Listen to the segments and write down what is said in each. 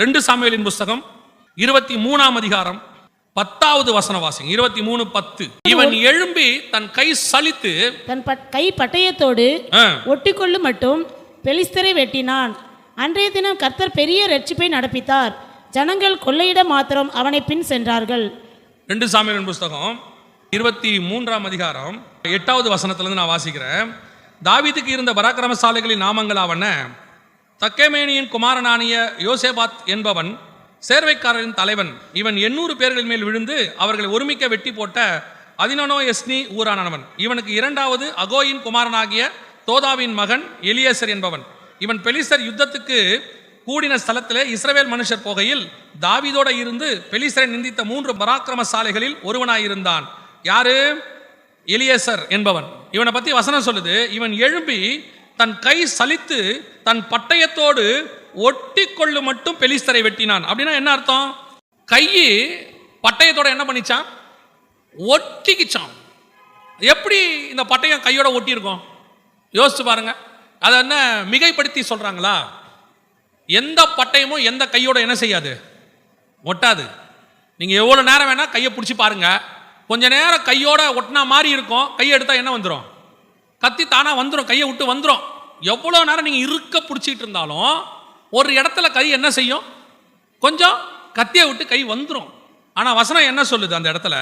ரெண்டு சாமுவேலின் புஸ்தகம் இருபத்தி மூணாம் அதிகாரம் பத்தாவது வசன வாசிங்க இருபத்தி மூணு பத்து. இவன் எழும்பி தன் கை சலித்து தன் கை பட்டயத்தோடு ஒட்டிக்கொள்ளு மட்டும் பெலிஸ்தரை வெட்டினான். அன்றைய தினம் கர்த்தர் பெரிய ரட்சிப்பை நடப்பித்தார். ஜனங்கள் கொள்ளையிட மாத்திரம் அவனை பின் சென்றார்கள். ரெண்டு சாமியலின் புஸ்தகம் இருபத்தி மூன்றாம் அதிகாரம் எட்டாவது வசனத்திலிருந்து நான் வாசிக்கிறேன். தாவீதுக்கு இருந்த பராக்கிரமசாலைகளின் நாமங்களாவன தக்கேமேனியின் குமாரனானிய யோசேபாத் என்பவன் சேர்வைக்காரரின் தலைவன். இவன் எண்ணூறு பேர்கள் மேல் விழுந்து அவர்களை ஒருமிக்க வெட்டி போட்ட அதினனோ எஸ்னி ஊரானவன். இவனுக்கு இரண்டாவது அகோயின் குமாரனாகிய தோதாவின் மகன் எலியேசர் என்பவன். இவன் பெலிசர் யுத்தத்துக்கு கூடின ஸ்தலத்திலே இஸ்ரவேல் மனுஷர் போகையில் தாவிதோட இருந்து பெலிசரை நிந்தித்த மூன்று பராக்கிரமசாலைகளில் ஒருவனாயிருந்தான். யாரு? எலியேசர் என்பவன். இவனை பத்தி வசனம் சொல்லுது. இவன் எழும்பி தன் கை சலித்து தன் பட்டயத்தோடு ஒட்டி கொள்ளு மட்டும் பெலிஸ்தரை வெட்டினான். அப்படின்னா என்ன அர்த்தம்? கை பட்டயத்தோட என்ன பண்ணிச்சான்? ஒட்டிக்கிச்சான். எப்படி இந்த பட்டயம் கையோட ஒட்டி இருக்கும் யோசிச்சு பாருங்க. அதை என்ன மிகைப்படுத்தி சொல்றாங்களா? எந்த பட்டயமும் எந்த கையோட என்ன செய்யாது? ஒட்டாது. நீங்கள் எவ்வளோ நேரம் வேணால் கையை பிடிச்சி பாருங்க. கொஞ்ச நேரம் கையோட ஒட்டினா மாதிரி இருக்கும். கையை எடுத்தால் என்ன வந்துடும் கத்தி தானாக வந்துடும் கையை விட்டு வந்துடும் எவ்வளோ நேரம் நீங்கள் இருக்க பிடிச்சிட்டு இருந்தாலும் ஒரு இடத்துல கை என்ன செய்யும்? கொஞ்சம் கத்தியை விட்டு கை வந்துடும் ஆனால் வசனம் என்ன சொல்லுது அந்த இடத்துல?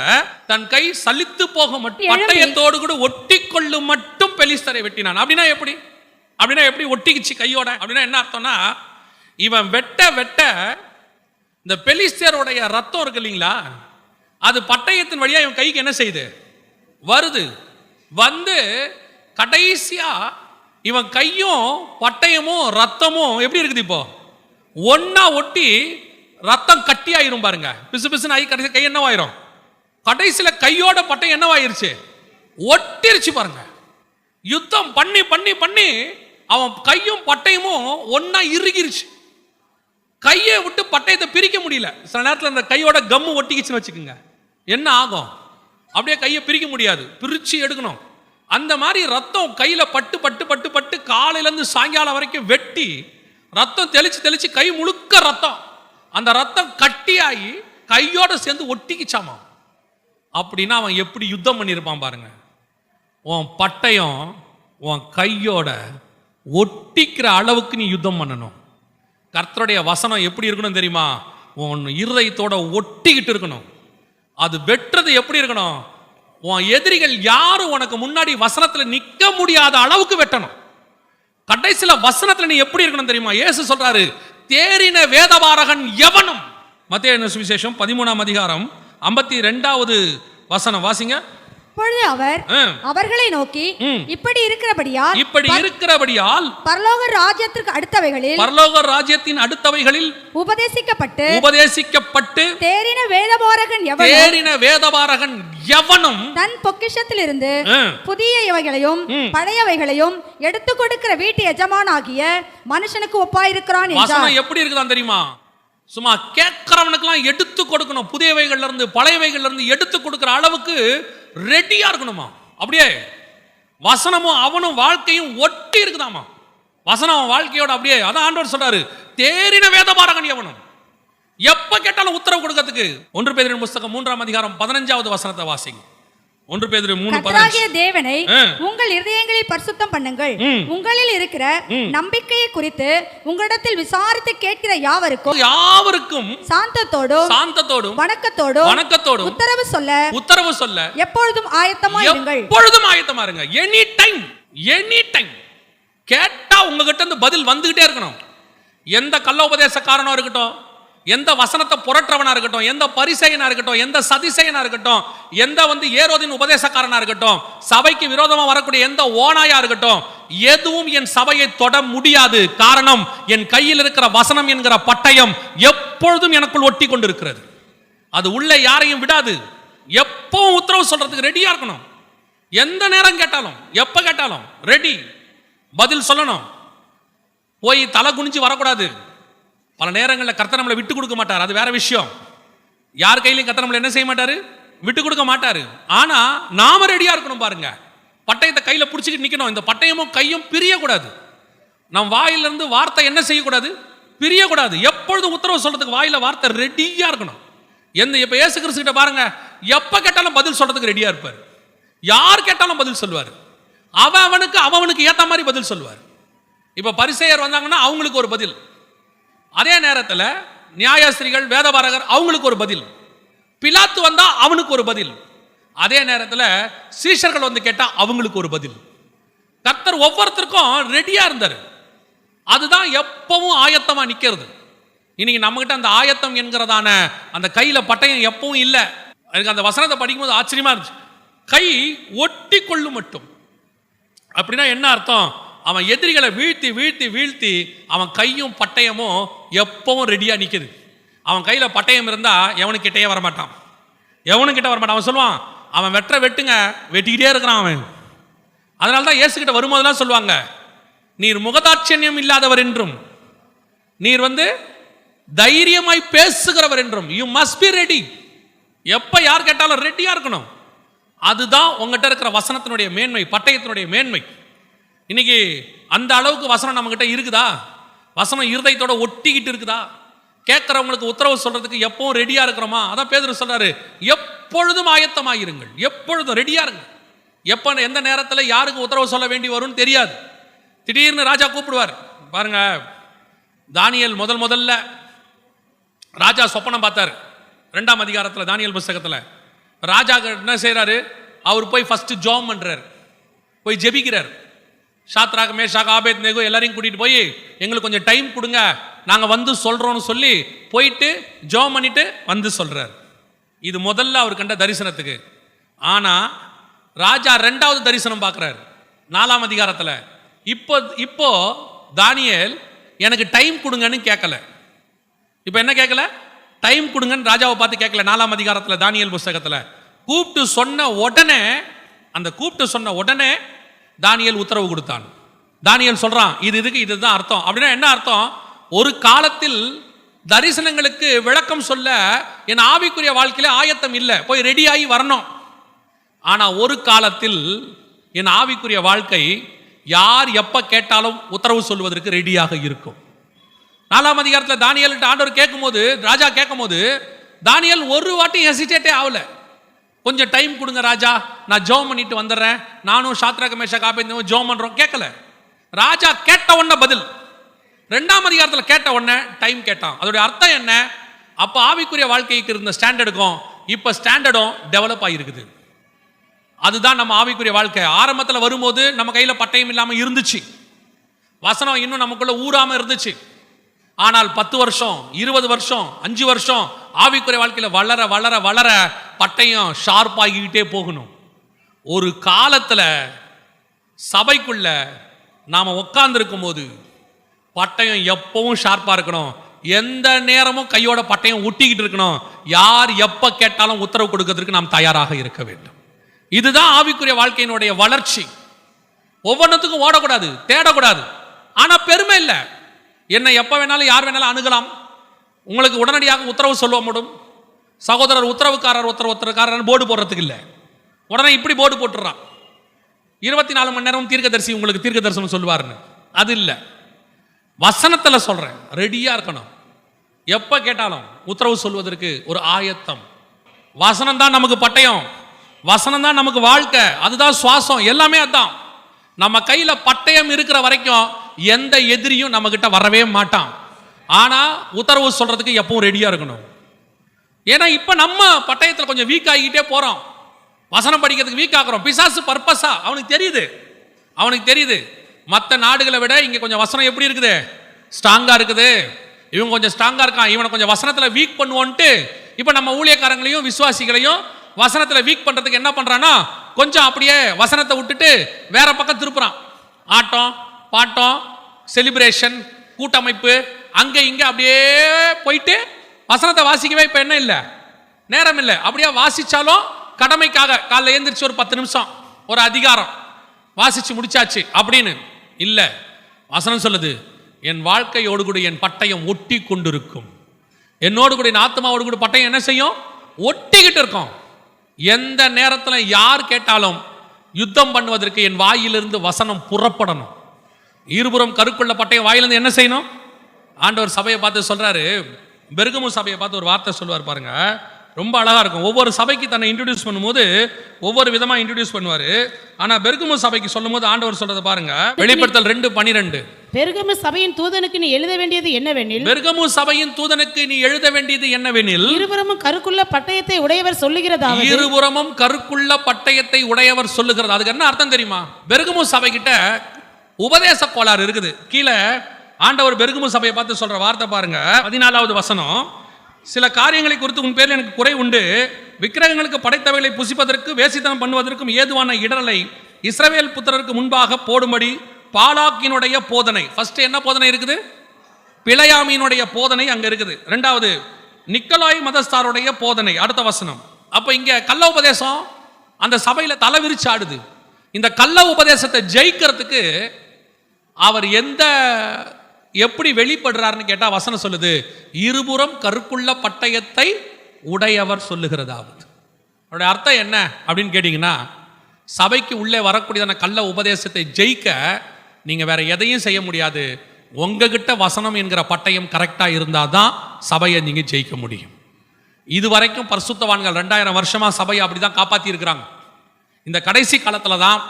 தன் கை சலித்து போக மட்டும் பட்டயத்தோடு கூட ஒட்டி கொள்ளும் மட்டும் பெலிஸ்தரை வெட்டினான். அப்படின்னா எப்படி? அப்படின்னா எப்படி ஒட்டிக்கிச்சு கையோட? அப்படின்னா என்ன அர்த்தம்னா இவன் வெட்ட வெட்ட இந்த பெலிஸ்தியருடைய ரத்தம் இருக்கு இல்லைங்களா? அது பட்டயத்தின் வழியா இவன் கைக்கு என்ன செய்யுது வருது. வந்து கடைசியா இவன் கையும் பட்டயமும் ரத்தமும் எப்படி இருக்குது இப்போ? ஒன்றா ஒட்டி ரத்தம் கட்டியாயிரும் பாருங்க. பிசு பிசுன்னு ஆகி கடைசி கை என்னவாயிரும்? கடைசியில கையோட பட்டயம் என்னவாயிருச்சு? ஒட்டிருச்சு பாருங்க. யுத்தம் பண்ணி பண்ணி பண்ணி அவன் கையும் பட்டயமும் ஒன்னா இறுகிருச்சு. கையை விட்டு பட்டயத்தை பிரிக்க முடியல. சில நேரத்தில் அந்த கையோட கம்மு ஒட்டிக்கிச்சுன்னு வச்சுக்கோங்க. என்ன ஆகும்? அப்படியே கையை பிரிக்க முடியாது. பிரிச்சு எடுக்கணும். அந்த மாதிரி ரத்தம் கையில் பட்டு பட்டு பட்டு பட்டு காலையிலேருந்து சாயங்காலம் வரைக்கும் வெட்டி ரத்தம் தெளித்து தெளித்து கை முழுக்க ரத்தம். அந்த ரத்தம் கட்டியாகி கையோட சேர்ந்து ஒட்டிக்கிச்சாமா? அப்படின்னா அவன் எப்படி யுத்தம் பண்ணியிருப்பான் பாருங்க. உன் பட்டயம் உன் கையோட ஒட்டிக்கிற அளவுக்கு நீ யுத்தம் பண்ணணும். கர்த்தருடைய வசனம் எப்படி இருக்கணும் தெரியுமா? உன் இருதயத்தோட ஒட்டிக்கிட்டு இருக்கணும். அது வெட்டுறது எப்படி இருக்கணும்? உன் எதிரிகள் யாரும் உனக்கு முன்னாடி வசனத்தில் நிற்க முடியாத அளவுக்கு வெட்டணும். கடைசியில் வசனத்தில் நீ எப்படி இருக்கணும் தெரியுமா? இயேசு சொல்றாரு தேறின வேதபாரகன் எவனும் மத்திய சுவிசேஷம்? பதிமூணாம் அதிகாரம் ஐம்பத்தி ரெண்டாவது வசனம். வாசிங்க. அப்பொழுது அவர். அவர்களை நோக்கி. இப்படி இருக்கிறபடியால் இப்படி இருக்கிறபடியால் பரலோக ராஜ்யத்திற்கு அடுத்தவைகளில் பரலோக ராஜ்யத்தின் அடுத்தவைகளில் உபதேசிக்கப்பட்டு உபதேசிக்கப்பட்டு தேறின வேதபாரகன் எவனும் தேறின வேதபாரகன் எவனும் தன் பொக்கிஷத்திலிருந்து புதிய இவைகளையும். பழையவைகளையும் எடுத்து கொடுக்கிற வீட்டு எஜமானாகிய மனுஷனுக்கு ஒப்பாயிருக்கிறான் எப்படி இருக்குதான் தெரியுமா சும்மா கேட்கறவனுக்கெல்லாம் எடுத்து கொடுக்கணும். புதியவைகள்ல இருந்து பழையவைகள்ல இருந்து எடுத்து கொடுக்கிற அளவுக்கு ரெடியா இருக்கணுமா? அப்படியே. வசனமும் அவனும் வாழ்க்கையும் ஒட்டி இருக்குதாமா? வசனம் அவன் வாழ்க்கையோட அப்படியே. அதான் ஆண்டவர் சொல்றாரு தேறின வேதபாரகன் எவனும்? எப்ப கேட்டாலும் உத்தரவு கொடுக்கறதுக்கு. ஒன்று பேரின் புஸ்தகம் மூன்றாம் அதிகாரம் பதினஞ்சாவது வசனத்தை வாசிங்க. ஒன்று பேதிரு மூணு கர்த்தராகிய தேவனை. உங்கள் இருதயங்களை பரிசுத்தம் பண்ணுங்கள். உங்களில் இருக்கிற நம்பிக்கையை குறித்து உங்களிடத்தில் விசாரித்து கேட்கிற யாவருக்கும் யாவருக்கும் சாந்தத்தோடும் சாந்தத்தோடும் வணக்கத்தோடும் வணக்கத்தோடும் உத்தரவு சொல்ல உத்தரவு சொல்ல எப்பொழுதும் ஆயத்தமா இருங்கள். எப்பொழுதும் ஆயத்தமா இருங்க. எனி டைம் எனி டைம் கேட்டா உங்ககிட்ட இருந்து பதில் வந்துகிட்டே இருக்கணும். எந்த கள்ள உபதேசக்காரனோ இருக்கட்டும் எந்த வசனத்தை புரட்டுறவனா இருக்கட்டும் எந்த பரிசெயனா இருக்கட்டும் எந்த சதிசெயனா இருக்கட்டும் எந்த வந்து ஏரோதின் உபதேசக்காரனா இருக்கட்டும் சபைக்கு விரோதமா வரக்கூடிய எந்த ஓனாயா இருக்கட்டும் எதுவும் என் சபையை தொட முடியாது. காரணம் என் கையில் இருக்கிற வசனம் என்கிற பட்டயம் எப்பொழுதும் எனக்குள் ஒட்டி கொண்டிருக்கிறது. அது உள்ள யாரையும் விடாது. எப்பவும் உத்தரவு சொல்றதுக்கு ரெடியா இருக்கணும். எந்த நேரம் கேட்டாலும் எப்ப கேட்டாலும் ரெடி பதில் சொல்லணும். போய் தலை குனிஞ்சு வரக்கூடாது. பல நேரங்களில் கர்த்தர் நம்மளை விட்டு கொடுக்க மாட்டார். அது வேற விஷயம். யார் கையிலையும் கர்த்தர் நம்மளை என்ன செய்ய மாட்டார்? விட்டு கொடுக்க மாட்டார். ஆனால் நாம ரெடியாக இருக்கணும் பாருங்க. பட்டயத்தை கையில் பிடிச்சிக்கிட்டு நிற்கணும் இந்த பட்டயமும் கையும் பிரியக்கூடாது. நம் வாயிலிருந்து வார்த்தை என்ன செய்யக்கூடாது? பிரியக்கூடாது. எப்பொழுதும் உத்தரவு சொல்றதுக்கு வாயில வார்த்தை ரெடியாக இருக்கணும். எந்த இப்போ ஏசு கிறிஸ்து கிட்ட பாருங்க. எப்போ கேட்டாலும் பதில் சொல்றதுக்கு ரெடியாக இருப்பார். யார் கேட்டாலும் பதில் சொல்லுவார். அவன் அவனுக்கு அவனுக்கு ஏற்ற மாதிரி பதில் சொல்லுவார். இப்போ பரிசெயர் வந்தாங்கன்னா அவங்களுக்கு ஒரு பதில். அதே நேரத்தில் நியாயஸ்திரிகள் வேதபாரகர் அவங்களுக்கு ஒரு பதில். பிலாத்து வந்தால் அவனுக்கு ஒரு பதில். அதே நேரத்தில் சீஷர்கள் வந்து கேட்டால் அவங்களுக்கு ஒரு பதில். கர்த்தர் ஒவ்வொருத்தருக்கும் ரெடியாக இருந்தார். அதுதான் எப்பவும் ஆயத்தமாக நிற்கிறது இன்னைக்கு நம்மகிட்ட அந்த ஆயத்தம் என்கிறதான அந்த கையில் பட்டயம் எப்பவும் இல்லை. எனக்கு அந்த வசனத்தை படிக்கும்போது ஆச்சரியமா இருந்துச்சு. கை ஒட்டி கொள்ளும் மட்டும். அப்படின்னா என்ன அர்த்தம்? அவன் எதிரிகளை வீழ்த்தி வீழ்த்தி வீழ்த்தி அவன் கையும் பட்டயமும் எப்பவும் ரெடியாக நிற்குது அவன் கையில் பட்டயம் இருந்தால் எவனுக்கிட்டேயே கிட்டே வரமாட்டான். எவனும் கிட்ட வரமாட்டான்? அவன் சொல்லுவான் அவன் வெட்டுற வெட்டுங்க வெட்டிக்கிட்டே இருக்கிறான் அவன். அதனால தான் இயேசுகிட்ட வரும்போதெல்லாம் சொல்லுவாங்க நீர் முகதாட்சண்யம் இல்லாதவர் என்றும் நீர் வந்து தைரியமாய் பேசுகிறவர் என்றும் யூ மஸ்ட் பி ரெடி எப்போ யார் கேட்டாலும் ரெடியாக இருக்கணும். அதுதான் உங்ககிட்ட இருக்கிற வசனத்தினுடைய மேன்மை பட்டயத்தினுடைய மேன்மை. இன்னைக்கு அந்த அளவுக்கு வசனம் நம்மக்கிட்ட இருக்குதா? வசனம் இருதயத்தோட ஒட்டிக்கிட்டு இருக்குதா? கேட்குறவங்களுக்கு உத்தரவு சொல்கிறதுக்கு எப்பவும் ரெடியாக இருக்கிறோமா? அதான் பேதர் சொல்கிறாரு எப்பொழுதும் ஆயத்தமாகிருங்கள் எப்பொழுதும் ரெடியாக இருங்க. எப்போ எந்த நேரத்தில் யாருக்கு உத்தரவு சொல்ல வேண்டி வரும்னு தெரியாது. திடீர்னு ராஜா கூப்பிடுவார். பாருங்க தானியல் முதல் முதல்ல ராஜா சொப்பனம் பார்த்தார். ரெண்டாம் அதிகாரத்தில் தானியல் புஸ்தகத்தில். ராஜா என்ன செய்கிறாரு அவர் போய் ஃபஸ்ட்டு ஜோம் பண்ணுறார் போய் ஜெபிக்கிறார். ஷாத்ராக் மேஷாக் ஆபேத் நேகு எல்லாரையும் கூட்டிகிட்டு போய் எங்களுக்கு கொஞ்சம் டைம் கொடுங்க. நாங்கள் வந்து சொல்கிறோன்னு சொல்லி போயிட்டு ஜோம் பண்ணிட்டு வந்து சொல்கிறார் இது முதல்ல அவர் கண்ட தரிசனத்துக்கு. ஆனால் ராஜா ரெண்டாவது தரிசனம் பார்க்குறார் நாலாம் அதிகாரத்தில். இப்போ இப்போ தானியல் எனக்கு டைம் கொடுங்கன்னு கேட்கல இப்போ என்ன கேட்கல டைம் கொடுங்கன்னு ராஜாவை பார்த்து கேட்கல நாலாம் அதிகாரத்தில் தானியல் புஸ்தகத்தில். கூப்பிட்டு சொன்ன உடனே அந்த கூப்பிட்டு சொன்ன உடனே தானியல் உத்தரவு கொடுத்தான். தானியல் சொல்கிறான் இது இதுக்கு இதுதான் அர்த்தம். அப்படின்னா என்ன அர்த்தம்? ஒரு காலத்தில் தரிசனங்களுக்கு விளக்கம் சொல்ல என் ஆவிக்குரிய வாழ்க்கையில் ஆயத்தம் இல்லை. போய் ரெடியாகி வரணும். ஆனால் ஒரு காலத்தில் என் ஆவிக்குரிய வாழ்க்கை யார் எப்போ கேட்டாலும் உத்தரவு சொல்வதற்கு ரெடியாக இருக்கும். நாலாம் அதிகாரத்தில் தானியல்கிட்ட ஆண்டவர் கேட்கும்போது ராஜா கேட்கும்போது தானியல் ஒரு வாட்டி ஹெசிடேட்டே ஆகல. கொஞ்சம் டைம் கொடுங்க ராஜா. நான் ஜோம் பண்ணிட்டு வந்துடுறேன். நானும் சாத்ராக மேஷா காப்பி ஜோம் பண்ணுறோம் கேட்கல. ராஜா கேட்ட உடனே பதில். ரெண்டாம் அதிகாரத்தில் கேட்ட உடனே டைம் கேட்டான். அதோடைய அர்த்தம் என்ன? அப்போ ஆவிக்குரிய வாழ்க்கைக்கு இருந்த ஸ்டாண்டர்டுக்கும் இப்போ ஸ்டாண்டர்டும் டெவலப் ஆகிருக்குது அதுதான் நம்ம ஆவிக்குரிய வாழ்க்கை. ஆரம்பத்தில் வரும்போது நம்ம கையில் பட்டயம் இல்லாமல் இருந்துச்சு. வசனம் இன்னும் நமக்குள்ளே ஊறாமல் இருந்துச்சு. ஆனால் பத்து வருஷம் இருபது வருஷம் அஞ்சு வருஷம் ஆவிக்குறை வாழ்க்கையில் வளர வளர வளர பட்டயம் ஷார்ப் ஆகிக்கிட்டே போகணும். ஒரு காலத்தில் சபைக்குள்ள நாம் உட்காந்துருக்கும் போது பட்டயம் எப்பவும் ஷார்ப்பாக இருக்கணும். எந்த நேரமும் கையோட பட்டயம் ஒட்டிக்கிட்டு இருக்கணும். யார் எப்போ கேட்டாலும் உத்தரவு கொடுக்கறதுக்கு நாம் தயாராக இருக்க வேண்டும். இதுதான் ஆவிக்குரிய வாழ்க்கையினுடைய வளர்ச்சி. ஒவ்வொன்றுத்துக்கும் ஓடக்கூடாது தேடக்கூடாது. ஆனால் பெருமை இல்லை. என்னை எப்போ வேணாலும் யார் வேணாலும் அணுகலாம். உங்களுக்கு உடனடியாக உத்தரவு சொல்ல முடியும். சகோதரர் உத்தரவுக்காரர் உத்தரவு உத்தரவுக்காரர் போர்டு போடுறதுக்கு இல்லை. உடனே இப்படி போர்டு போட்டுடுறான் இருபத்தி நாலு மணி நேரம் தீர்க்கதரிசி உங்களுக்கு தீர்க்க தரிசனம் சொல்லுவாருன்னு. அது இல்லை. வசனத்தில் சொல்கிறேன் ரெடியாக இருக்கணும். எப்போ கேட்டாலும் உத்தரவு சொல்வதற்கு ஒரு ஆயத்தம். வசனம் தான் நமக்கு பட்டயம். வசனம் தான் நமக்கு வாழ்க்கை. அதுதான் சுவாசம். எல்லாமே அதுதான் நம்ம கையில் பட்டயம் இருக்கிற வரைக்கும் எந்த எதிரியும் நம்மக்கிட்ட வரவே மாட்டான். ஆனால் உத்தரவு சொல்கிறதுக்கு எப்பவும் ரெடியாக இருக்கணும். ஏன்னா இப்போ நம்ம பட்டயத்தில் கொஞ்சம் வீக் ஆகிக்கிட்டே போகிறோம் வசனம் படிக்கிறதுக்கு வீக் ஆகிறோம் பிசாசு பர்பஸா? அவனுக்கு தெரியுது. அவனுக்கு தெரியுது. மற்ற நாடுகளை விட இங்கே கொஞ்சம் வசனம் எப்படி இருக்குது? ஸ்ட்ராங்காக இருக்குது. இவன் கொஞ்சம் ஸ்ட்ராங்காக இருக்கான். இவனை கொஞ்சம் வசனத்தில் வீக் பண்ணுவோன்ட்டு இப்போ நம்ம ஊழியக்காரங்களையும் விசுவாசிகளையும் வசனத்தில் வீக் பண்ணுறதுக்கு என்ன பண்ணுறான்னா கொஞ்சம் அப்படியே வசனத்தை விட்டுட்டு வேற பக்கம் திருப்புறான். ஆட்டம் பாட்டம் செலிப்ரேஷன் கூட்டமைப்பு அங்கே இங்கே அப்படியே போயிட்டு வசனத்தை வாசிக்கவே இப்போ என்ன இல்லை? நேரம் இல்லை. அப்படியே வாசித்தாலும் கடமைக்காக காலைல எழுந்திரிச்சு ஒரு பத்து நிமிஷம் ஒரு அதிகாரம். வாசித்து முடிச்சாச்சு அப்படின்னு இல்லை. வசனம் சொல்லுது என் வாழ்க்கையோடு கூட என் பட்டயம் ஒட்டி கொண்டிருக்கும். என்னோடு கூட என் ஆத்மாவோடு கூட பட்டயம் என்ன செய்யும்? ஒட்டிக்கிட்டு இருக்கும். எந்த நேரத்தில் யார் கேட்டாலும் யுத்தம் பண்ணுவதற்கு என் வாயிலிருந்து வசனம் புறப்படணும். இருபுறம் கருக்குள்ள பட்டயம் வாயிலிருந்து என்ன செய்யணும்? ஆண்டவர் சபையை பார்த்து சொல்றாரு. பெருகமு சபையை பார்த்து ஒரு வார்த்தை சொல்லுவார் பாருங்க. ரொம்ப அழகா இருக்கும். ஒவ்வொரு சபைக்கு தன்னை இன்ட்ரடியூஸ் பண்ணும்போது ஒவ்வொரு விதமா இன்ட்ரடியூஸ் பண்ணுவாரு. ஆனா பெருகமு சபைக்கு சொல்லும்போது ஆண்டவர் சொல்றதை பாருங்க. வெளிப்படுத்தல் ரெண்டு பனிரெண்டு. பெருகமு சபையின் தூதனுக்கு நீ எழுத வேண்டியது என்னவெனில்? பெருகமு சபையின் தூதனுக்கு நீ எழுத வேண்டியது என்னவெனில்? இருபுறமும் கருக்குள்ள பட்டயத்தை உடையவர் சொல்லுகிறதாவது? இருபுறமும் கருக்குள்ள பட்டயத்தை உடையவர் சொல்லுகிறது. அதுக்கு என்ன அர்த்தம் தெரியுமா? பெருகமு சபை கிட்ட உபதேச கோளாறு இருக்குது. கீழே ஆண்டவர் பெருகும சபையை பார்த்து சொல்ற வார்த்தை பாருங்க. பதினாலாவது வசனம். சில காரியங்களை குறித்து உன் பேரில் எனக்கு குறை உண்டு. விக்கிரகங்களுக்கு படைத்தவைகளை புசிப்பதற்கு வேசித்தனம் பண்ணுவதற்கும் ஏதுவான இடரலை இஸ்ரவேல் புத்திரருக்கு முன்பாக போடும்படி பாலாக்கினுடைய போதனை. ஃபர்ஸ்ட் என்ன போதனை இருக்குது? பிழையாமியினுடைய போதனை அங்க இருக்குது. ரெண்டாவது நிக்கலாய் மதஸ்தாருடைய போதனை. அடுத்த வசனம். அப்ப இங்க கள்ள உபதேசம். அந்த சபையில தலை விரிச்சு ஆடுது. இந்த கள்ள உபதேசத்தை ஜெயிக்கிறதுக்கு அவர் எந்த எப்படி வெளிப்படுறாருன்னு கேட்டால் வசனம் சொல்லுது இருபுறம் கருக்குள்ள பட்டயத்தை உடையவர் சொல்லுகிறதாவது. அவருடைய அர்த்தம் என்ன அப்படின்னு கேட்டிங்கன்னா சபைக்கு உள்ளே வரக்கூடியதான கள்ள உபதேசத்தை ஜெயிக்க நீங்கள் வேற எதையும் செய்ய முடியாது. உங்ககிட்ட வசனம் என்கிற பட்டயம் கரெக்டாக இருந்தால் தான் சபையை நீங்கள் ஜெயிக்க முடியும். இது வரைக்கும் பரிசுத்தவான்கள் ரெண்டாயிரம் வருஷமாக சபையை அப்படிதான் தான் காப்பாற்றியிருக்கிறாங்க இந்த கடைசி காலத்தில் தான்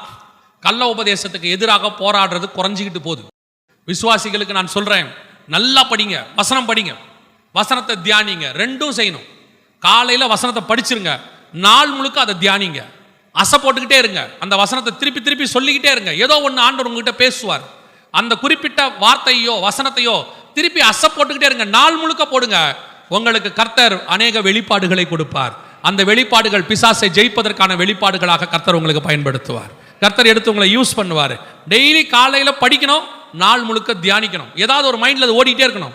கள்ள உபதேசத்துக்கு எதிராக போராடுறது குறைஞ்சிக்கிட்டு போகுது. விசுவாசிகளுக்கு நான் சொல்கிறேன் நல்லா படிங்க வசனம் படிங்க. வசனத்தை தியானிங்க ரெண்டும் செய்யணும். காலையில் வசனத்தை படிச்சிருங்க நாள் முழுக்க அதை தியானிங்க. அசை போட்டுக்கிட்டே இருங்க அந்த வசனத்தை திருப்பி திருப்பி சொல்லிக்கிட்டே இருங்க. ஏதோ ஒன்று ஆண்டவர் உங்ககிட்ட பேசுவார். அந்த குறிப்பிட்ட வார்த்தையோ வசனத்தையோ திருப்பி அசை போட்டுக்கிட்டே இருங்க நாள் முழுக்க போடுங்க. உங்களுக்கு கர்த்தர் அநேக வெளிப்பாடுகளை கொடுப்பார். அந்த வெளிப்பாடுகள் பிசாசை ஜெயிப்பதற்கான வெளிப்பாடுகளாக கர்த்தர் உங்களுக்கு பயன்படுத்துவார். கர்த்தர் எடுத்து உங்களை யூஸ் பண்ணுவார். டெய்லி காலையில் படிக்கணும் நாள் முழுக்க தியானிக்கணும். ஏதாவது ஒரு மைண்ட்ல அது ஓடிட்டே இருக்கணும்.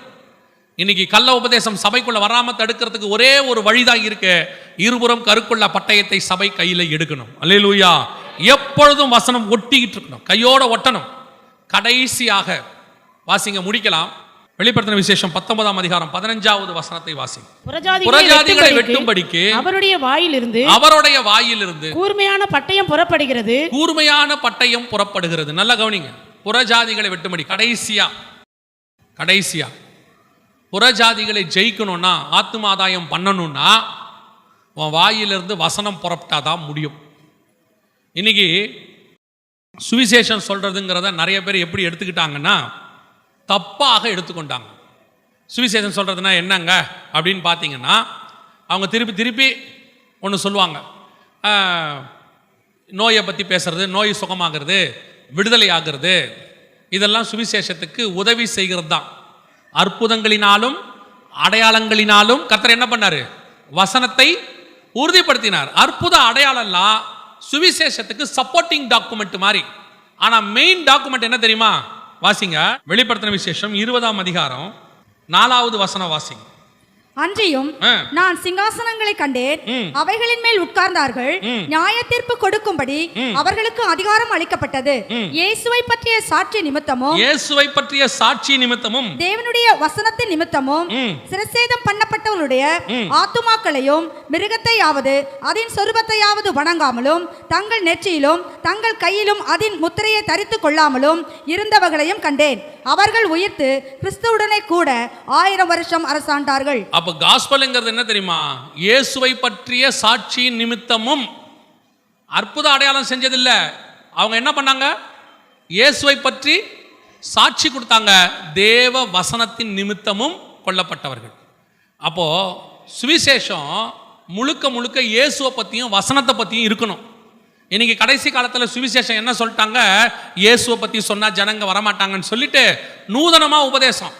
இன்னைக்கு கள்ள உபதேசம் சபைக்குள்ள வராம தடுக்கிறதுக்கு ஒரே ஒரு வழிதான் இருக்கு. இருபுறம் கருக்குள்ள பட்டயத்தை சபை கையில எடுக்கணும். அல்லேலூயா. எப்பொழுதும் வசனம் ஒட்டிக்கிட்டு இருக்கணும். கையோட ஒட்டணும். கடைசியாக வாசிங்க முடிக்கலாம். வெளிப்படுத்தின விசேஷம் பத்தொன்பதாம் அதிகாரம் பதினஞ்சாவது வசனத்தை வாசிங்க. புறஜாதிகளை வெட்டும்படிக்கு அவருடைய வாயிலிருந்து அவருடைய வாயிலிருந்து கூர்மையான பட்டயம் புறப்படுகிறது. கூர்மையான பட்டயம் புறப்படுகிறது. நல்ல கவனிங்க. புறஜாதிகளை வெட்டுமடி கடைசியா கடைசியா புறஜாதிகளை ஜெயிக்கணும்னா ஆத்மாதாயம் பண்ணணும்னா உன் வாயிலிருந்து வசனம் புறப்பட்டாதான் முடியும். இன்னைக்கு சுவிசேஷம் சொல்கிறதுங்கிறத நிறைய பேர் எப்படி எடுத்துக்கிட்டாங்கன்னா தப்பாக எடுத்துக்கொண்டாங்க. சுவிசேஷம் சொல்கிறதுனா என்னங்க? அப்படின்னு பார்த்தீங்கன்னா அவங்க திருப்பி திருப்பி ஒன்று சொல்லுவாங்க. நோயை பற்றி பேசுறது நோய் சுகமாகிறது விடுதலை ஆகிறது இதெல்லாம் சுவிசேஷத்துக்கு உதவி செய்கிறது தான் அற்புதங்களினாலும் அடையாளங்களினாலும் கர்த்தர் என்ன பண்ணாரு? வசனத்தை உறுதிப்படுத்தினார். அற்புத அடையாளம்லாம் சுவிசேஷத்துக்கு சப்போர்ட்டிங் டாக்குமெண்ட் மாதிரி. ஆனால் மெயின் டாக்குமெண்ட் என்ன தெரியுமா? வாசிங்க. வெளிப்படுத்தின விசேஷம் இருபதாம் அதிகாரம் நாலாவது வசனம் வாசிங்க. அன்றியும். நான் சிங்காசனங்களை கண்டேன். அவைகளின் மேல் உட்கார்ந்தார்கள். நியாய தீர்ப்பு கொடுக்கும்படி அவர்களுக்கு அதிகாரம் அளிக்கப்பட்டது இயேசுவை பற்றிய சாட்சி நிமித்தமும் இயேசுவை பற்றிய சாட்சி நிமித்தமும் தேவனுடைய வசனத்தின் நிமித்தமும். சிரசேதம் பண்ணப்பட்டவர்களுடைய ஆத்துமாக்களையும் மிருகத்தையாவது அதன் சொருபத்தையாவது வணங்காமலும் தங்கள் நெற்றியிலும் தங்கள் கையிலும் அதன் முத்திரையை தரித்து கொள்ளாமலும் இருந்தவர்களையும் கண்டேன் அவர்கள் உயிர்த்து கிறிஸ்துவுடனே கூட ஆயிரம் வருஷம் அரசாண்டார்கள். அப்ப காஸ்பல்ங்கிறது என்ன தெரியுமா? இயேசுவை பற்றிய சாட்சியின் நிமித்தமும் அற்புத அடையாளம் செஞ்சதில்ல. அவங்க என்ன பண்ணாங்க? இயேசுவை பற்றி சாட்சி கொடுத்தாங்க. தேவ வசனத்தின் நிமித்தமும் கொல்லப்பட்டவர்கள். அப்போ சுவிசேஷம் முழுக்க முழுக்க இயேசுவை பற்றியும் வசனத்தை பற்றியும் இருக்கணும். இன்னைக்கு கடைசி காலத்தில் சுவிசேஷம் என்ன சொல்லிட்டாங்க? இயேசுவை பற்றி சொன்னால் ஜனங்க வரமாட்டாங்கன்னு சொல்லிட்டு நூதனமாக உபதேசம்.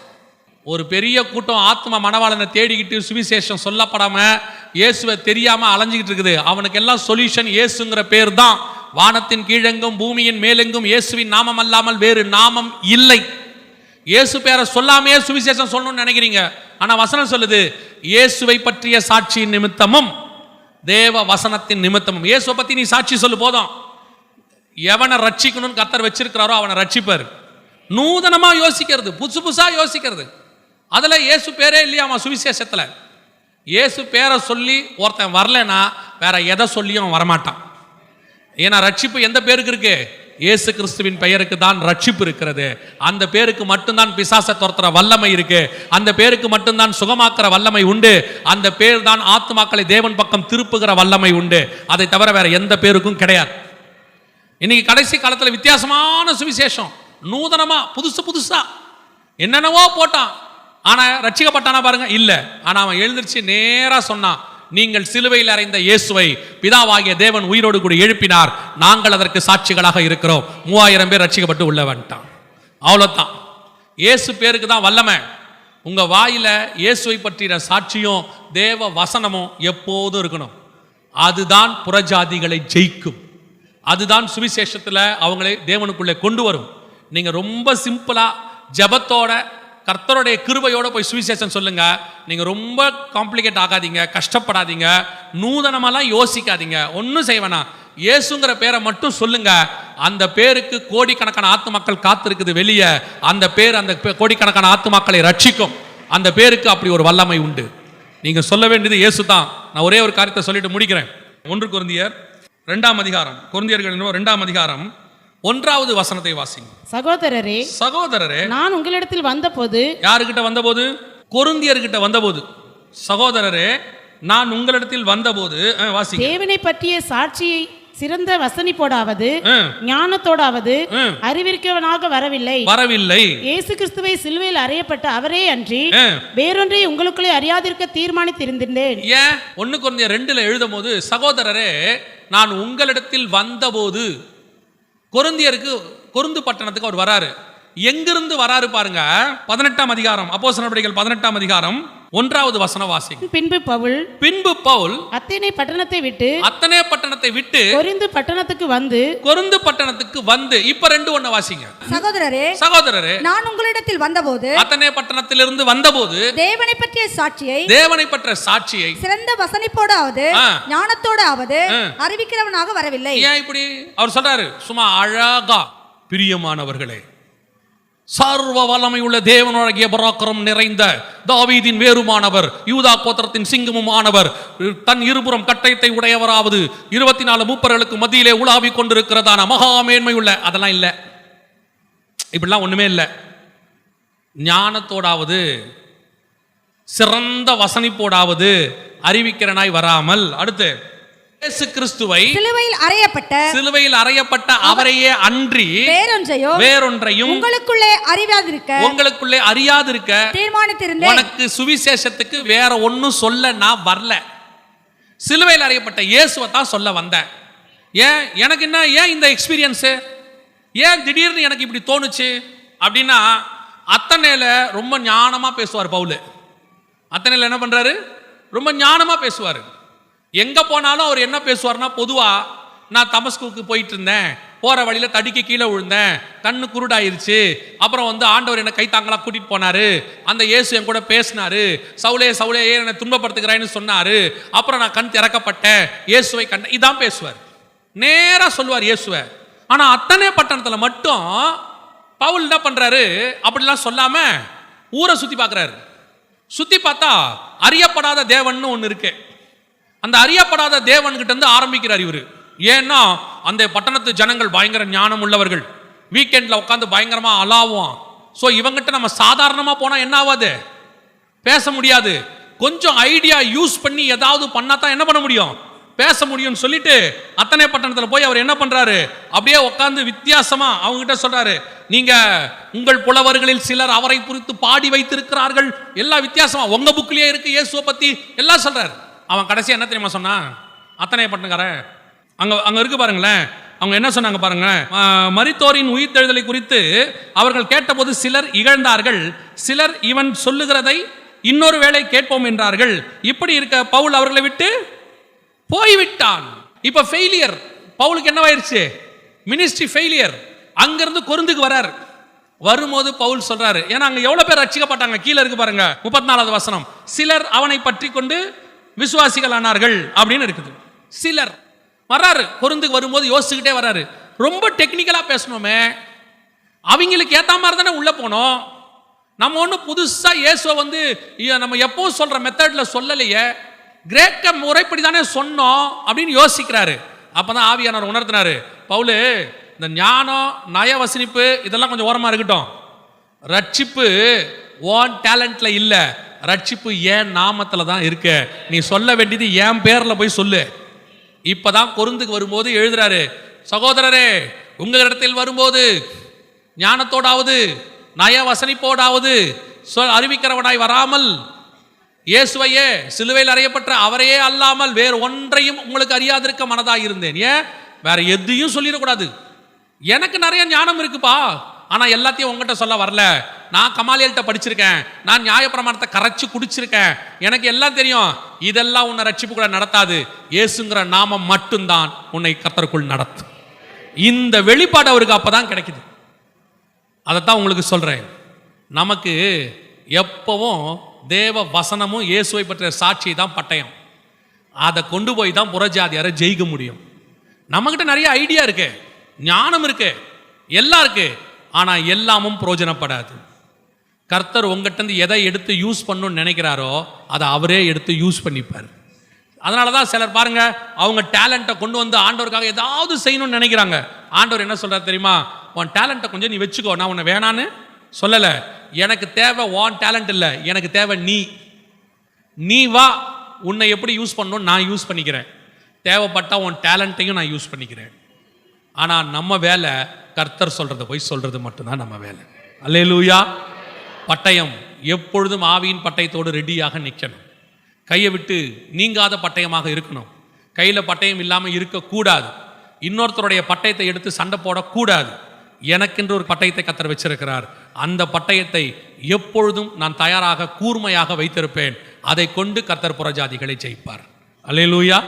ஒரு பெரிய கூட்டம் ஆத்ம மனவாளனை தேடிக்கிட்டு சுவிசேஷம் சொல்லப்படாமல் இயேசுவை தெரியாமல் அலைஞ்சிக்கிட்டு இருக்குது. அவனுக்கு எல்லாம் சொல்யூஷன் இயேசுங்கிற பேர் தான் வானத்தின் கீழெங்கும் பூமியின் மேலெங்கும் இயேசுவின் நாமம் அல்லாமல் வேறு நாமம் இல்லை. இயேசு பேரை சொல்லாமையே சுவிசேஷம் சொல்லணும்னு நினைக்கிறீங்க. ஆனால் வசனம் சொல்லுது இயேசுவை பற்றிய சாட்சியின் நிமித்தமும் தேவ வசனத்தின் நிமித்தமும். இயேசுவை பத்தி நீ சாட்சி சொல்லு போதும். எவனை ரட்சிக்கணும்னு கத்தர் வச்சிருக்கிறாரோ அவனை ரட்சிப்பார். நூதனமா யோசிக்கிறது புதுசு புதுசா யோசிக்கிறது. அதுல இயேசு பேரே இல்லையா அவன் சுவிசேஷத்துல? இயேசு பேரை சொல்லி ஒருத்தன் வரலன்னா வேற எதை சொல்லியும் அவன் வரமாட்டான். ஏன்னா ரட்சிப்பு எந்த பேருக்கு இருக்கு? இயேசு கிறிஸ்துவின் பெயருக்கு தான் ரட்சிப்பு இருக்கிறது. அந்த பேருக்கு மட்டும்தான் பிசாசை துரத்துற வல்லமை இருக்கு. அந்த பேருக்கு மட்டும்தான் சுகமாக்குற வல்லமை உண்டு. அந்த பேர் தான் ஆத்மாக்களை தேவன் பக்கம் திருப்புகிற வல்லமை உண்டு. அதை தவிர வேற எந்த பேருக்கும் கிடையாது. இன்னைக்கு கடைசி காலத்தில் வித்தியாசமான சுவிசேஷம். நூதனமா புதுசு புதுசா. என்னென்னவோ போட்டான். ஆனா ரட்சிக்கப்பட்டானா பாருங்க? இல்ல. ஆனா அவன் எழுந்திரிச்சு நேரா சொன்னான். நீங்கள் சிலுவையில் அறைந்த இயேசுவை பிதாவாகிய தேவன் உயிரோடு கூட எழுப்பினார். நாங்கள் அதற்கு சாட்சிகளாக இருக்கிறோம். மூவாயிரம் பேர் ரட்சிக்கப்பட்டு உள்ள வந்துட்டான். அவ்வளோதான் இயேசு பேருக்கு தான் வல்லமை. உங்கள் வாயில் இயேசுவை பற்றின சாட்சியும் தேவ வசனமும் எப்போதும் இருக்கணும். அதுதான் புறஜாதிகளை ஜெயிக்கும். அதுதான் சுவிசேஷத்தில் அவங்களை தேவனுக்குள்ளே கொண்டு வரும். நீங்கள் ரொம்ப சிம்பிளாக ஜபத்தோட கர்த்தருடைய கிருபையோட போய் சுவிசேஷம் சொல்லுங்க. நீங்க ரொம்ப காம்ப்ளிகேட் ஆகாதீங்க கஷ்டப்படாதீங்க நூதனமெல்லாம் யோசிக்காதீங்க. ஒன்றும் செய்வேனா இயேசுங்கிற பேரை மட்டும் சொல்லுங்க. அந்த பேருக்கு கோடிக்கணக்கான ஆத்துமாக்கள் காத்திருக்குது வெளியே. அந்த பேர் அந்த கோடிக்கணக்கான ஆத்துமாக்களை ரட்சிக்கும். அந்த பேருக்கு அப்படி ஒரு வல்லமை உண்டு. நீங்க சொல்ல வேண்டியது இயேசு தான் நான் ஒரே ஒரு காரியத்தை சொல்லிட்டு முடிக்கிறேன். ஒன்று குருந்தியர் ரெண்டாம் அதிகாரம். குருந்தியர்கள் ரெண்டாம் அதிகாரம். ஒன்றாவது வசனத்தை வாசிங்க. சகோதரரே சகோதரரே நான் உங்களிடத்தில் வந்தபோது யாருக்கிட்ட வந்தபோது? கொருந்தியர்கிட்ட வந்தபோது. சகோதரரே நான் உங்களிடத்தில் வந்தபோது வாசிங்க. தேவனை பற்றிய சாட்சியை சிறந்த வசனிப்போடாவது ஞானத்தோடாவது ஆ. அறிவிக்கவனாக வரவில்லை. வரவில்லை. இயேசு கிறிஸ்துவை சிலுவையில் அறையப்பட்ட அவரே அன்றி. வேறொன்றை உங்களுக்குள்ளே அறியாதிருக்க தீர்மானித்திருந்தேன். ஏன் ஒன்று குறைந்த ரெண்டுல எழுதும் போது சகோதரரே நான் உங்களிடத்தில் வந்தபோது கொருந்தியருக்கு கொருந்து பட்டணத்துக்கு அவர் வராரு. எங்கிருந்து வராரு பாருங்க பதினெட்டாம் அதிகாரம் அப்போ நடவடிக்கைகள் பதினெட்டாம் அதிகாரம். ஒன்றாவது வசன வாசிங்க பின்பு பவுல் பின்பு பவுல் அத்தனை பட்டணத்தை விட்டு அத்தனை பட்டணத்தை விட்டு கொரிந்து பட்டணத்துக்கு வந்து கொருந்து பட்டணத்துக்கு வந்து. இப்ப ரெண்டு ஒண்ணு வாசிங்க. சகோதரரே சகோதரரே நான் உங்களிடத்தில் வந்தபோது அத்தனை பட்டணத்திலிருந்து வந்தபோது தேவனை பற்றிய சாட்சியை தேவனை பற்ற சாட்சியை சிறந்த வசனிப்போடாவது. ஞானத்தோடாவது. அறிவிக்கிறவனாக வரவில்லை. ஏன் இப்படி? அவர் சொல்றாரு சும்மா அழகா பிரியமானவர்களே சர்வ வல்லமை உள்ள தேவனுடைய பராக்கிரம் நிறைந்த தாவீதின் வேறுமானவர் யூதா கோத்திரத்தின் சிங்கமும் ஆனவர் தன் இருபுறம் கட்டயத்தை உடையவராவது இருபத்தி நாலு மூப்பர்களுக்கு மத்தியிலே உலாவிக் கொண்டிருக்கிறதான மகாமேன்மை உள்ள அதெல்லாம் இல்லை. இப்படிலாம் ஒண்ணுமே இல்லை. ஞானத்தோடாவது சிறந்த வசனிப்போடாவது அறிவிக்கிறனாய் வராமல் அடுத்து இயேசு கிறிஸ்துவை சிலுவையில் அறையப்பட்ட சிலுவையில் அறையப்பட்ட அவரையே அன்றி வேறொன்றையும் வேறொன்றையும் உங்களுக்குள்ளே அறிவாதிருக்க உங்களுக்குள்ளே அறியாதிருக்க தீர்மானித்திருந்தேன். உனக்கு சுவிசேஷத்துக்கு வேற ஒண்ணும் சொல்ல நான் வரல. சிலுவையில் அறையப்பட்ட இயேசுவை தான் சொல்ல வந்தேன். ஏன்? எனக்கு என்ன? ஏன் இந்த எக்ஸ்பீரியன்ஸு ஏன் திடீர்னு எனக்கு இப்படி தோணுச்சு? அப்படின்னா அத்தனையில ரொம்ப ஞானமா பேசுவார் பவுலு. அத்தனையில என்ன பண்றாரு? ரொம்ப ஞானமா பேசுவார். எங்கே போனாலும் அவர் என்ன பேசுவார்னா பொதுவாக நான் தமஸ்குக்கு போயிட்டு இருந்தேன் போகிற வழியில் தடுக்கி கீழே விழுந்தேன். கண்ணு குருடாயிருச்சு. அப்புறம் வந்து ஆண்டவர் என்னை கைத்தாங்களாக கூட்டிகிட்டு போனாரு. அந்த இயேசு என் கூட பேசினாரு. சவுளே சவுலே ஏன் என்னை துன்பப்படுத்துகிறாய்னு சொன்னார். அப்புறம் நான் கண் திறக்கப்பட்டேன். இயேசுவை கண்ட இதான் பேசுவார். நேராக சொல்லுவார் இயேசுவை. ஆனால் அத்தனை பட்டணத்தில் மட்டும் பவுல் என்ன பண்ணுறாரு அப்படிலாம் சொல்லாமல் ஊரை சுற்றி பார்க்குறாரு சுற்றி பார்த்தா அறியப்படாத தேவன்னு ஒன்று இருக்குது அந்த அறியப்படாத தேவன்கிட்ட இருந்து ஆரம்பிக்கிறார் இவர். ஏன்னா அந்த பட்டணத்து ஜனங்கள் பயங்கர ஞானம் உள்ளவர்கள். வீக்கெண்டில் உட்காந்து பயங்கரமா அலாவும் ஸோ இவங்கிட்ட நம்ம சாதாரணமாக போனால் என்ன ஆகாது பேச முடியாது. கொஞ்சம் ஐடியா யூஸ் பண்ணி ஏதாவது பண்ணா தான் என்ன பண்ண முடியும்? பேச முடியும்னு சொல்லிட்டு அத்தனை பட்டணத்தில் போய் அவர் என்ன பண்ணுறாரு அப்படியே உட்காந்து வித்தியாசமாக அவங்ககிட்ட சொல்கிறாரு நீங்கள் உங்கள் புலவர்களில் சிலர் அவரை குறித்து பாடி வைத்திருக்கிறார்கள். எல்லாம் வித்தியாசமாக உங்கள் புக்லேயே இருக்குது இயேசுவை பற்றி எல்லாம் சொல்கிறார் அவன் கடைசி என்ன தெரியுமா சொன்னான் அத்தனை பட்டினக்காரன் அங்கே அங்கே இருக்கு பாருங்களேன். அவங்க என்ன சொன்னாங்க பாருங்க மரித்தோரின் உயிர்த்தெழுதலை குறித்து அவர்கள் கேட்டபோது சிலர் இகழ்ந்தார்கள். சிலர் இவன் சொல்லுகிறதை இன்னொரு வேளை கேட்போம் என்றார்கள். இப்படி இருக்க பவுல் அவர்களை விட்டு போய்விட்டான். இப்ப ஃபெயிலியர் பவுலுக்கு என்னவாயிருச்சு? மினிஸ்ட்ரி ஃபெயிலியர் அங்கிருந்து கொருந்துக்கு வரார். வரும்போது பவுல் சொல்றாரு. ஏன்னா அங்க எவ்வளவு பேர் ரச்சிக்கப்பட்டாங்க கீழே இருக்கு பாருங்க. முப்பத்தி நாலாவது வசனம். சிலர் அவனை பற்றி கொண்டு விசுவாசிகள் ஆனார்கள் அப்படின்னு இருக்குது. சிலர் வர்றாரு பொருந்துக்கு வரும்போது யோசிச்சுக்கிட்டே வர்றாரு ரொம்ப டெக்னிக்கலாக பேசணுமே. அவங்களுக்கு ஏற்ற மாதிரி தானே உள்ளே போனோம். நம்ம ஒன்றும் புதுசாக இயேசுவை வந்து நம்ம எப்பவும் சொல்கிற மெத்தடில் சொல்லலையே. கிரேக்க முறைப்படி தானே சொன்னோம் அப்படின்னு யோசிக்கிறாரு. அப்பதான் ஆவியானவர் உணர்த்தினாரு. பவுலு இந்த ஞானம் நய வசனிப்பு இதெல்லாம் கொஞ்சம் ஓரமாக இருக்கட்டும். ரட்சிப்பு ஓன் டேலண்ட்டில் இல்லை. ரட்சிப்பு ஏன் நாமத்தில் தான் இருக்க? நீ சொல்ல வேண்டியது என் பேரில் போய் சொல்லு. இப்போதான் பொருந்துக்கு வரும்போது எழுதுறாரு சகோதரரே உங்களிடத்தில் வரும்போது ஞானத்தோடாவது நய வசனிப்போடாவது சொல் அறிவிக்கிறவனாய் வராமல் இயேசுவையே சிலுவையில் அறையப்பட்ட அவரையே அல்லாமல் வேறு ஒன்றையும் உங்களுக்கு அறியாதிருக்க மனதாக இருந்தேன் ஏன்? வேற எதையும் சொல்லிடக்கூடாது. எனக்கு நிறைய ஞானம் இருக்குப்பா. ஆனால் எல்லாத்தையும் உங்ககிட்ட சொல்ல வரல. நான் கமாலியல்கிட்ட படிச்சிருக்கேன். நான் நியாயப்பிரமாணத்தை கரைச்சி குடிச்சிருக்கேன். எனக்கு எல்லாம் தெரியும். இதெல்லாம் உன்னை ரட்சிப்புக்குள்ள நடத்தாது. ஏசுங்கிற நாமம் மட்டும்தான் உன்னை கத்தருக்குள் நடத்தும். இந்த வெளிப்பாடு அவருக்கு அப்போ தான் கிடைக்குது. அதைத்தான் உங்களுக்கு சொல்கிறேன் நமக்கு எப்பவும் தேவ வசனமும் இயேசுவை பற்றிய சாட்சி தான் பட்டயம். அதை கொண்டு போய் தான் புறஜாதியாரை ஜெயிக்க முடியும். நம்மக்கிட்ட நிறைய ஐடியா இருக்கு. ஞானம் இருக்கு. எல்லாம் இருக்குது ஆனால் எல்லாமும் பிரயோஜனப்படாது கர்த்தர் உங்ககிட்டேருந்து எதை எடுத்து யூஸ் பண்ணணும்னு நினைக்கிறாரோ அதை அவரே எடுத்து யூஸ் பண்ணிப்பார். அதனால தான் சிலர் பாருங்க அவங்க டேலண்ட்டை கொண்டு வந்து ஆண்டவருக்காக ஏதாவது செய்யணும்னு நினைக்கிறாங்க. ஆண்டவர் என்ன சொல்கிறார் தெரியுமா? உன் டேலண்ட்டை கொஞ்சம் நீ வச்சுக்கோ நான் உன்னை வேணான்னு சொல்லலை. எனக்கு தேவை உன் டேலண்ட் இல்லை எனக்கு தேவை நீ. நீ வா உன்னை எப்படி யூஸ் பண்ணணும் நான் யூஸ் பண்ணிக்கிறேன். தேவைப்பட்டா உன் டேலண்ட்டையும் நான் யூஸ் பண்ணிக்கிறேன். ஆனால் நம்ம வேலை கர்த்தர் சொல்கிறத போய் சொல்கிறது மட்டும்தான் நம்ம வேலை. அல்லேலூயா. பட்டயம். எப்பொழுதும் ஆவியின் பட்டயத்தோடு ரெடியாக நிற்கணும் கையை விட்டு நீங்காத பட்டயமாக இருக்கணும். கையில் பட்டயம் இல்லாமல் இருக்கக்கூடாது. இன்னொருத்தருடைய பட்டயத்தை எடுத்து சண்டை போடக்கூடாது. எனக்கென்று ஒரு பட்டயத்தை கத்தர் வச்சிருக்கிறார். அந்த பட்டயத்தை எப்பொழுதும் நான் தயாராக கூர்மையாக வைத்திருப்பேன். அதை கொண்டு கர்த்தர் புறஜாதிகளை ஜெயிப்பார். அல்லேலூயா.